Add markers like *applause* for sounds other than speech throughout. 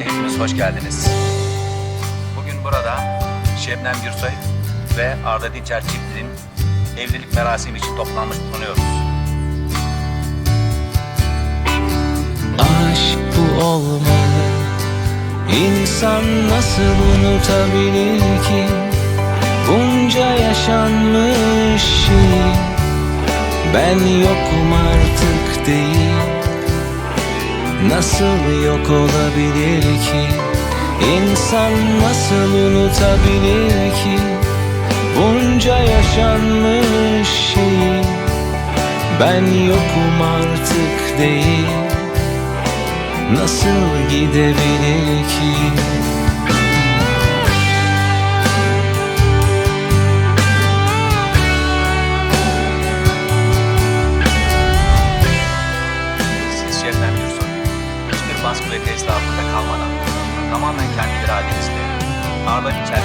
hepiniz hoş geldiniz. Bugün burada Şebnem Gürsoy ve Arda Dinçer çiftinin evlilik merasimi için toplanmış bulunuyoruz. Aşk bu olmalı İnsan nasıl unutabilir ki Bunca yaşanmış şey Ben yokum artık değil Nasıl yok olabilir ki? İnsan nasıl unutabilir ki? Bunca yaşanmış şey Ben yokum artık değil. Nasıl gidebilir ki altında kalmadan tamamen kendi iradenizle Arda Dinçer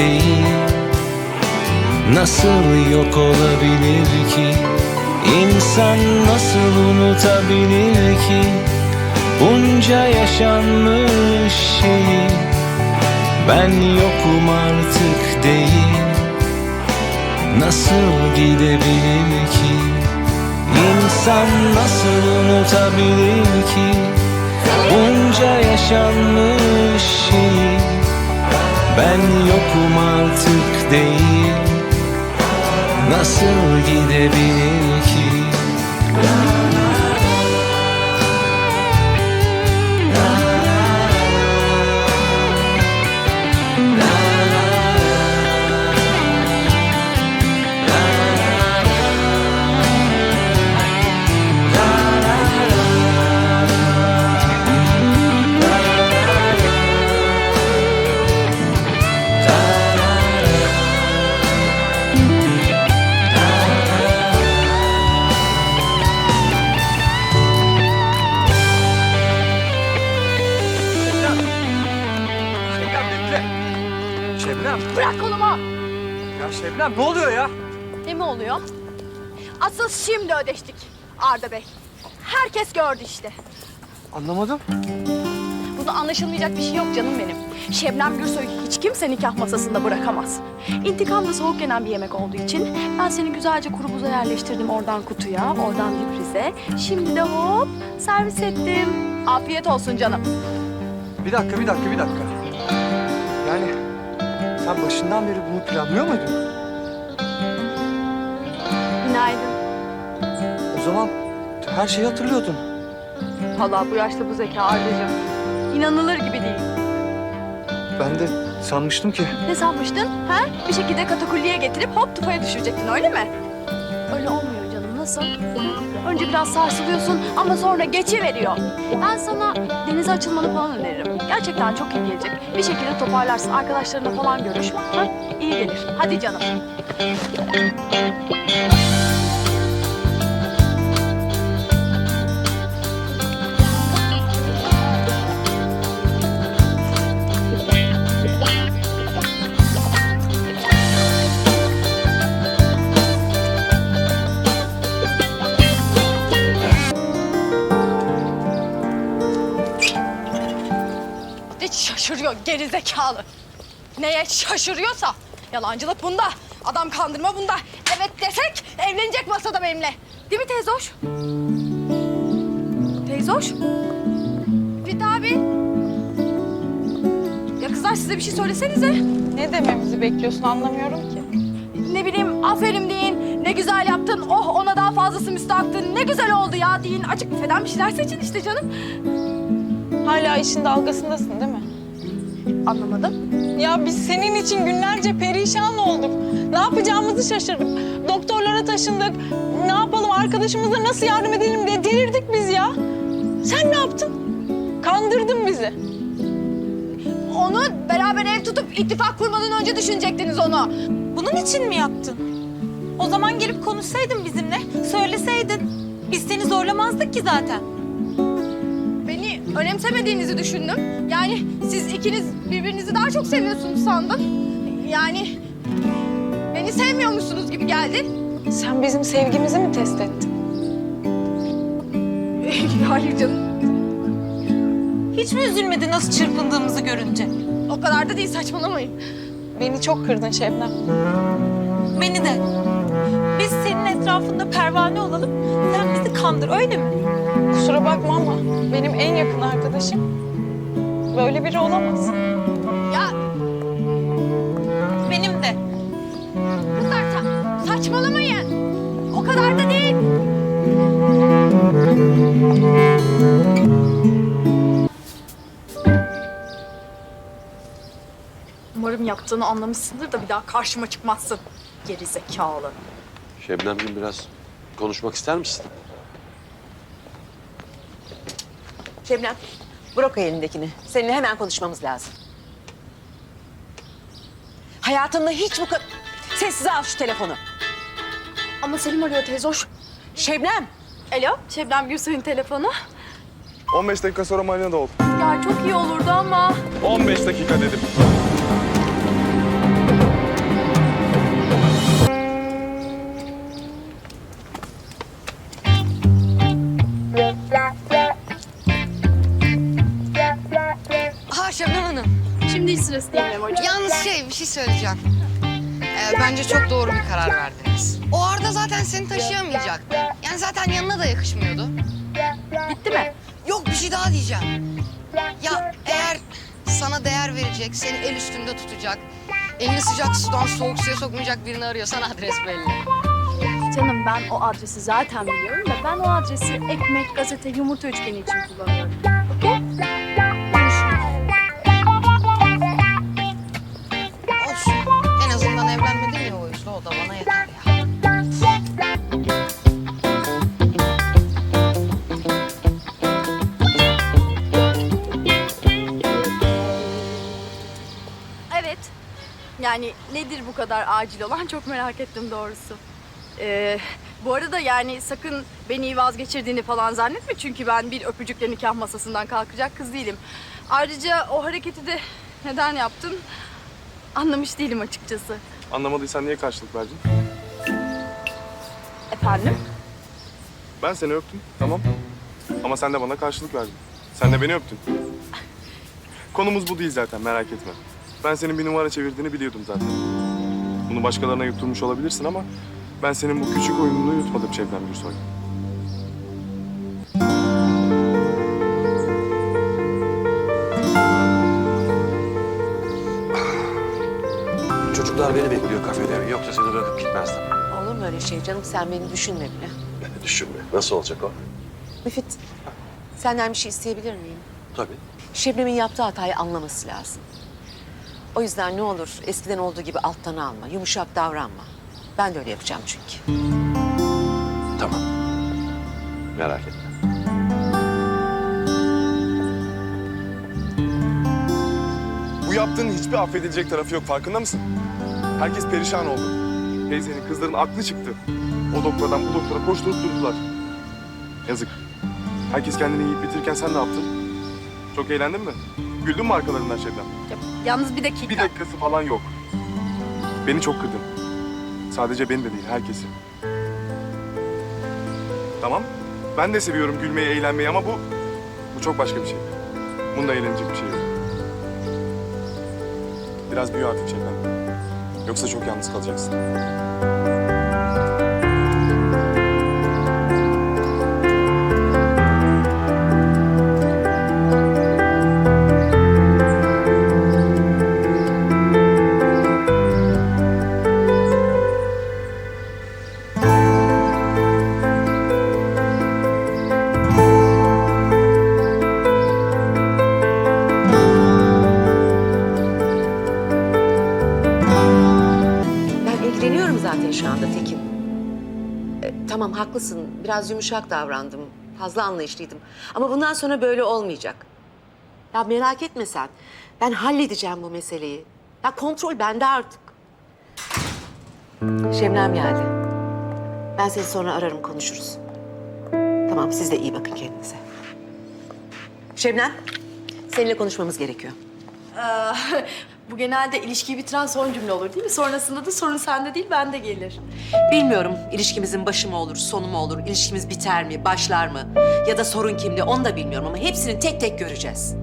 değil. Nasıl yok olabilir ki? İnsan nasıl unutabilir ki? Bunca yaşanmış şeyi Ben yokum artık değil. Nasıl gidebilir ki? İnsan nasıl unutabilir ki? Bunca yaşanmış şey Ben yokum artık değil. Nasıl gidebilir ki Asıl şimdi ödeştik Arda Bey. Herkes gördü işte. Anlamadım. Bunda anlaşılmayacak bir şey yok canım benim. Şebnem Gürsoy'u hiç kimse nikah masasında bırakamaz. İntikam da soğuk yenen bir yemek olduğu için ben seni güzelce kuru buza yerleştirdim oradan kutuya, oradan prize. Şimdi de hop servis ettim. Afiyet olsun canım. Bir dakika bir dakika bir dakika. Yani sen başından beri bunu planlıyor muydun? Günaydın. O zaman her şeyi hatırlıyordun. Vallahi bu yaşta bu zeka Arda'cığım. İnanılır gibi değil. Ben de sanmıştım ki. Ne sanmıştın? Ha? Bir şekilde katakulliye getirip hop tufaya düşürecektin öyle mi? Öyle olmuyor canım. Nasıl? Önce biraz sarsılıyorsun ama sonra geçiveriyor. Ben sana denize açılmanı falan öneririm. Gerçekten çok iyi gelecek. Bir şekilde toparlarsın. Arkadaşlarınla falan görüş. Ha? İyi gelir. Hadi canım. Şaşırıyor geri zekalı. Neye şaşırıyorsa. Yalancılık bunda. Adam kandırma bunda. Evet desek evlenecek masada benimle. Değil mi? Teyze hoş? Fit abi. Ya kızlar size bir şey söylesenize. Ne dememizi bekliyorsun anlamıyorum ki. ne bileyim aferin deyin. Ne güzel yaptın. Oh ona daha fazlası müstahaktın. Ne güzel oldu ya deyin. Açık büfeden bir şeyler seçin işte canım. Hala işin dalgasındasın değil mi? Anlamadım. Ya biz senin için günlerce perişan olduk. Ne yapacağımızı şaşırdık. Doktorlara taşındık. Ne yapalım arkadaşımıza nasıl yardım edelim diye delirdik biz ya. Sen ne yaptın? Kandırdın bizi. Onu beraber ev tutup ittifak kurmadan önce düşünecektiniz onu. Bunun için mi yaptın? O zaman gelip konuşsaydın bizimle, söyleseydin. Biz seni zorlamazdık ki zaten. Önemsemediğinizi düşündüm. Yani siz ikiniz birbirinizi daha çok seviyorsunuz sandım. Yani beni sevmiyormuşsunuz gibi geldi. Sen bizim sevgimizi mi test ettin? *laughs* Hayır canım. Hiç mi üzülmedin nasıl çırpındığımızı görünce? O kadar da değil saçmalamayın. Beni çok kırdın Şebnem. Beni de. Biz senin etrafında pervane olalım, sen bizi kandır öyle mi? Kusura bakma ama benim en yakın arkadaşım böyle biri olamaz. Ya Benim de. kızlar sa- saçmalamayın. O kadar da değil. Umarım yaptığını anlamışsındır da bir daha karşıma çıkmazsın. Geri zekalı. Şebnemciğim biraz konuşmak ister misin? Şebnem, bırak o elindekini. Seninle hemen konuşmamız lazım. Hayatımda hiç bu kadar... Sessize al şu telefonu. Ama Selim arıyor teyze hoş. Şebnem, Alo, Şebnem Gülsoy'un telefonu. 15 dakika sonra marinada ol. Ya çok iyi olurdu ama. 15 dakika dedim. Söyleyeceğim. Ee, bence çok doğru bir karar verdiniz. O Arda zaten seni taşıyamayacak. Yani zaten yanına da yakışmıyordu. Bitti mi? Yok bir şey daha diyeceğim. Ya eğer sana değer verecek, seni el üstünde tutacak, elini sıcak sudan soğuk suya sokmayacak birini arıyorsan adres belli. Canım ben o adresi zaten biliyorum da ben o adresi ekmek, gazete, yumurta üçgeni için kullanıyorum. Evet. Yani nedir bu kadar acil olan çok merak ettim doğrusu. Ee, bu arada yani sakın beni vazgeçirdiğini falan zannetme. Çünkü ben bir öpücükle nikah masasından kalkacak kız değilim. Ayrıca o hareketi de neden yaptın anlamış değilim açıkçası. Anlamadıysan niye karşılık verdin? Efendim? Ben seni öptüm, tamam. Ama sen de bana karşılık verdin. Sen de beni öptün. Konumuz bu değil zaten, merak etme. Ben senin bir numara çevirdiğini biliyordum zaten. Bunu başkalarına yutturmuş olabilirsin ama... ...ben senin bu küçük oyununu yutmadım Şebnem Gürsoy. Çocuklar beni bekliyor kafede. Yoksa seni bırakıp gitmezdim. olur mu öyle şey canım? Sen beni düşünme bile. *laughs* Düşünme. Nasıl olacak o? Müfit, senden bir şey isteyebilir miyim? Tabii. Şebnem'in yaptığı hatayı anlaması lazım. O yüzden ne olur eskiden olduğu gibi alttan alma, yumuşak davranma. Ben de öyle yapacağım çünkü. Tamam. Merak etme. Bu yaptığın hiçbir affedilecek tarafı yok, farkında mısın? Herkes perişan oldu. Teyzenin, kızların aklı çıktı. O doktordan bu doktora koşturup durdular. Yazık. Herkes kendini yiyip bitirirken sen ne yaptın? Çok eğlendin mi? Güldün mü arkalarından Şebnem? Ya, yalnız bir dakika. Bir dakikası falan yok. Beni çok kırdın. Sadece beni de değil, herkesi. Tamam. Ben de seviyorum gülmeyi, eğlenmeyi ama bu... Bu çok başka bir şey. Bunda eğlenecek bir şey yok. Biraz büyü artık Şebnem. Yoksa çok yalnız kalacaksın. Haklısın. Biraz yumuşak davrandım. Fazla anlayışlıydım. Ama bundan sonra böyle olmayacak. Ya merak etme sen. Ben halledeceğim bu meseleyi. Ya kontrol bende artık. Şebnem geldi. Ben seni sonra ararım, konuşuruz. Tamam, siz de iyi bakın kendinize. Şebnem, seninle konuşmamız gerekiyor. *laughs* Bu genelde ilişkiyi bitiren son cümle olur değil mi? Sonrasında da sorun sende değil bende gelir. Bilmiyorum ilişkimizin başı mı olur, sonu mu olur, ilişkimiz biter mi, başlar mı? Ya da sorun kimde onu da bilmiyorum ama hepsini tek tek göreceğiz.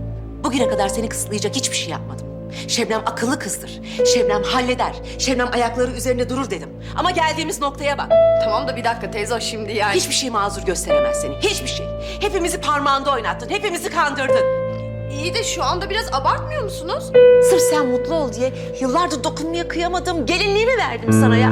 Bugüne kadar seni kısıtlayacak hiçbir şey yapmadım. Şebnem akıllı kızdır. Şebnem halleder. Şebnem ayakları üzerinde durur dedim. Ama geldiğimiz noktaya bak. Tamam da bir dakika teyze o şimdi yani. Hiçbir şey mazur gösteremez seni. Hiçbir şey. Hepimizi parmağında oynattın. Hepimizi kandırdın. İyi de şu anda biraz abartmıyor musunuz? Sırf sen mutlu ol diye yıllardır dokunmaya kıyamadım. Gelinliğimi verdim sana ya.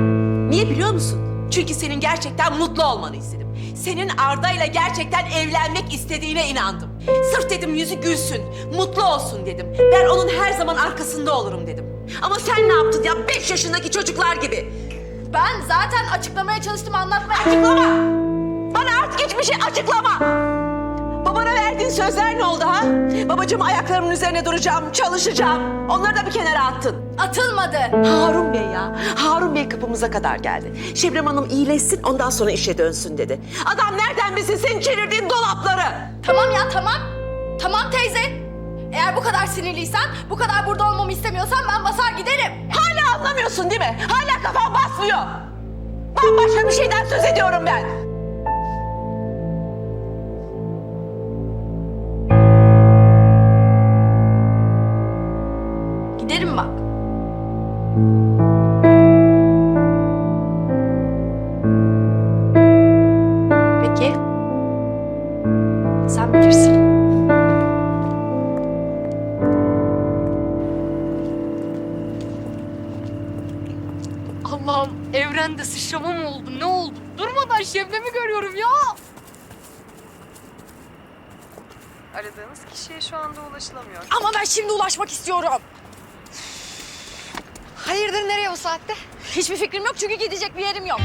Niye biliyor musun? Çünkü senin gerçekten mutlu olmanı istedim. Senin Arda'yla gerçekten evlenmek istediğine inandım. Sırf dedim yüzü gülsün, mutlu olsun dedim. Ben onun her zaman arkasında olurum dedim. Ama sen ne yaptın ya? Beş yaşındaki çocuklar gibi. Ben zaten açıklamaya çalıştım anlatmaya. Açıklama! Bana artık hiçbir şey açıklama! Babana verdiğin sözler ne oldu ha? Babacığım ayaklarımın üzerine duracağım, çalışacağım. Onları da bir kenara attın. Atılmadı. Harun Bey ya. Harun Bey kapımıza kadar geldi. Şebnem Hanım iyileşsin ondan sonra işe dönsün dedi. Adam nereden bilsin senin çevirdiğin dolapları? Tamam ya tamam. Tamam teyze. Eğer bu kadar sinirliysen, bu kadar burada olmamı istemiyorsan ben basar giderim. Hala anlamıyorsun değil mi? Hala kafan basmıyor. Bambaşka bir şeyden söz ediyorum ben. Aradığınız kişiye şu anda ulaşılamıyor. Ama ben şimdi ulaşmak istiyorum. Hayırdır nereye bu saatte? Hiçbir fikrim yok çünkü gidecek bir yerim yok.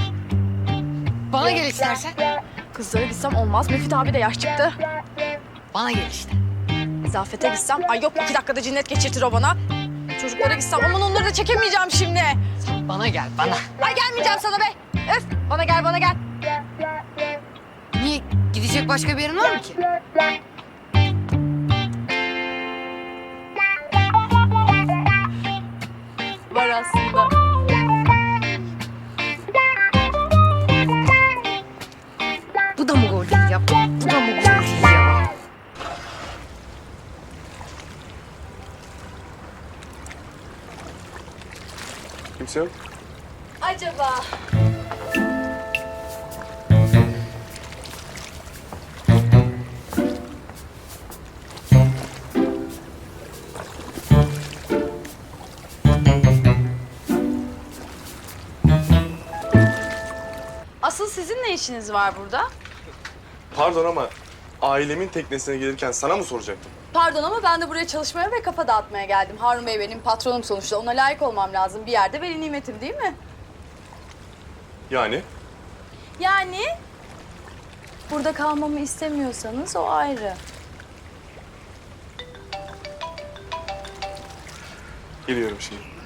Bana gel istersen. Kızlara gitsem olmaz. Müfit abi de yaş çıktı. Bana gel işte. Zafete gitsem, ay yok iki dakikada cinnet geçirtir o bana. Çocuklara gitsem, aman onları da çekemeyeceğim şimdi. Bana gel bana. Ay gelmeyeceğim sana be. Öf, bana gel, bana gel. Niye? Gidecek başka bir yerin var mı ki? Aslında. Bu da mı gol değil ya? Bu da mı gol değil ya? Kimse yok. Acaba? Ne işiniz var burada? Pardon ama ailemin teknesine gelirken sana mı soracaktım? Pardon ama ben de buraya çalışmaya ve kafa dağıtmaya geldim. Harun Bey benim patronum sonuçta. Ona layık olmam lazım. Bir yerde veli nimetim değil mi? Yani? Yani burada kalmamı istemiyorsanız o ayrı. Geliyorum şimdi.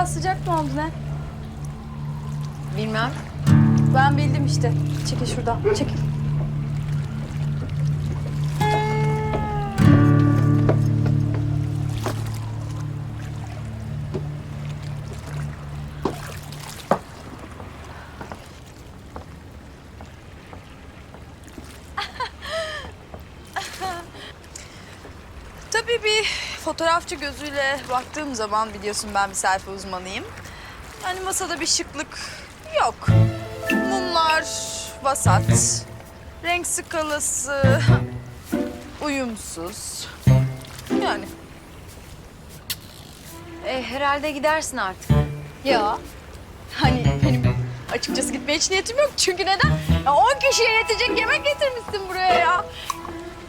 Biraz sıcak mı oldu ne? Bilmem. Ben bildim işte. Çekil şuradan. Çekil. Fotoğrafçı gözüyle baktığım zaman biliyorsun ben bir selfie uzmanıyım. Yani masada bir şıklık yok. Mumlar vasat. Renk skalası uyumsuz. Yani. E, herhalde gidersin artık. Ya. Hani benim Açıkçası gitmeye hiç niyetim yok. Çünkü neden? Ya 10 kişiye yetecek yemek getirmişsin buraya ya.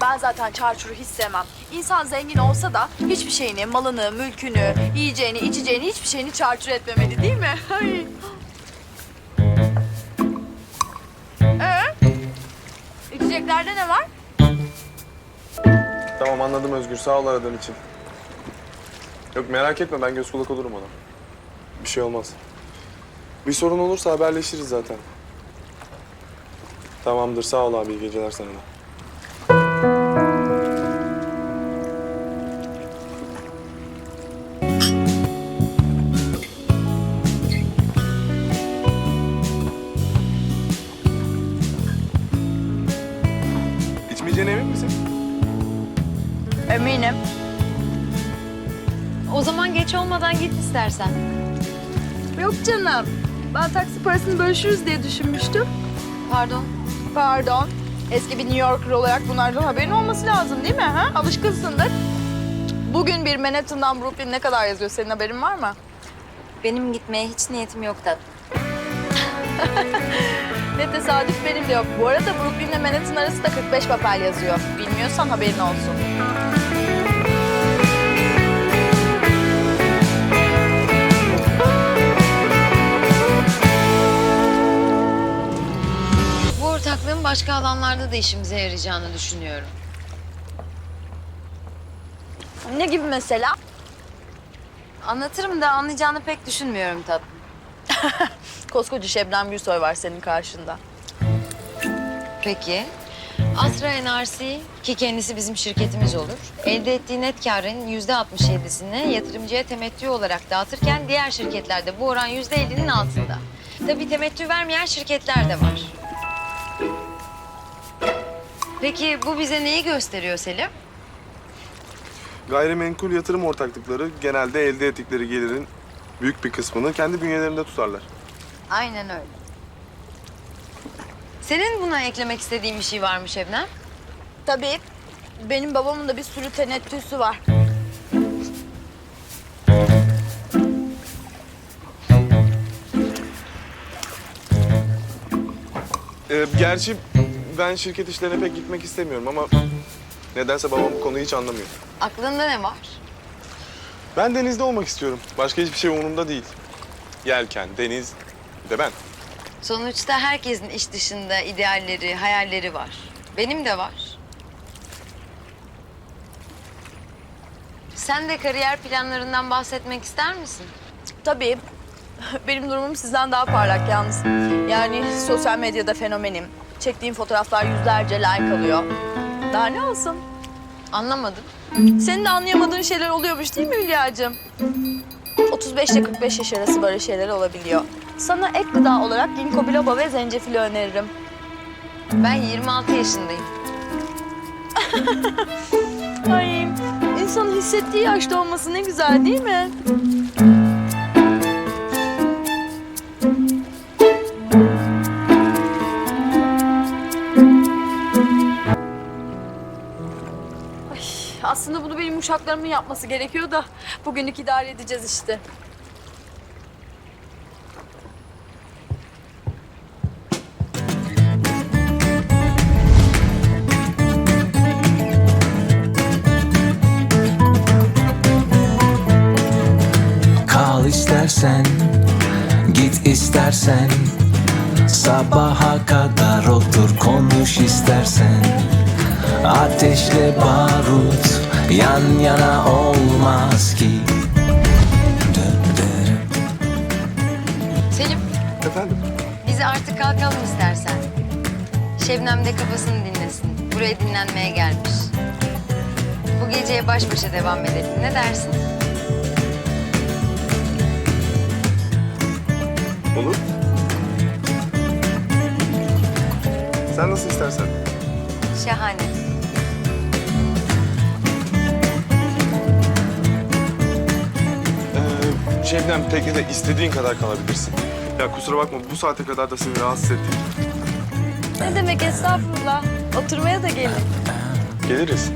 Ben zaten çarçuru hiç sevmem. İnsan zengin olsa da hiçbir şeyini, malını, mülkünü, yiyeceğini, içeceğini hiçbir şeyini çarçur etmemeli değil mi? *laughs* Ay. Ee? İçeceklerde ne var? Tamam anladım Özgür. Sağ ol aradığın için. Yok merak etme ben göz kulak olurum ona. Bir şey olmaz. Bir sorun olursa haberleşiriz zaten. Tamamdır sağ ol abi iyi geceler sana da. Geç olmadan git istersen. Yok canım. Ben taksi parasını bölüşürüz diye düşünmüştüm. Pardon. Pardon. Eski bir New Yorker olarak bunlardan haberin olması lazım değil mi? Ha? Alışkınsındır. Bugün bir Manhattan'dan Brooklyn ne kadar yazıyor? Senin haberin var mı? Benim gitmeye hiç niyetim yok tatlım. *laughs* Ne tesadüf benim de yok. Bu arada Brooklyn ile Manhattan arası da 45 papel yazıyor. Bilmiyorsan haberin olsun. Ortaklığın başka alanlarda da işimize yarayacağını düşünüyorum. Ne gibi mesela? Anlatırım da anlayacağını pek düşünmüyorum tatlım. *laughs* Koskoca Şebnem Gürsoy var senin karşında. Peki. Astra NRC ki kendisi bizim şirketimiz olur. Elde ettiği net karın yüzde 67'sini yatırımcıya temettü olarak dağıtırken diğer şirketlerde bu oran yüzde 50'nin altında. Tabii temettü vermeyen şirketler de var. Peki bu bize neyi gösteriyor Selim? Gayrimenkul yatırım ortaklıkları genelde elde ettikleri gelirin büyük bir kısmını kendi bünyelerinde tutarlar. Aynen öyle. Senin buna eklemek istediğin bir şey var mı Şebnem? Tabii. Benim babamın da bir sürü tenettüsü var. Ee, gerçi ben şirket işlerine pek gitmek istemiyorum ama nedense babam bu konuyu hiç anlamıyor. Aklında ne var? Ben denizde olmak istiyorum. Başka hiçbir şey umurumda değil. Yelken, deniz, bir de ben. Sonuçta herkesin iş dışında idealleri, hayalleri var. Benim de var. Sen de kariyer planlarından bahsetmek ister misin? Tabii. Benim durumum sizden daha parlak yalnız. Yani sosyal medyada fenomenim. Çektiğim fotoğraflar yüzlerce like alıyor. Daha ne olsun? Anlamadım. Senin de anlayamadığın şeyler oluyormuş değil mi Hülya'cığım? 35 ile 45 yaş arası böyle şeyler olabiliyor. Sana ek gıda olarak ginkgo biloba ve zencefili öneririm. Ben 26 yaşındayım. *laughs* Ay, insanın hissettiği yaşta olması ne güzel değil mi? Aslında bunu benim uşaklarımın yapması gerekiyor da bugünlük idare edeceğiz işte. Kal istersen Git istersen Sabaha kadar otur konuş istersen Ateşle barut Yan yana olmaz ki Selim, Efendim? biz artık kalkalım istersen. Şebnem de kafasını dinlesin. Buraya dinlenmeye gelmiş. Bu geceye baş başa devam edelim. Ne dersin? Olur. Sen nasıl istersen. Şahane. Şebnem teknede istediğin kadar kalabilirsin. Ya kusura bakma bu saate kadar da seni rahatsız ettik. Ne demek estağfurullah. Oturmaya da gelin. Geliriz.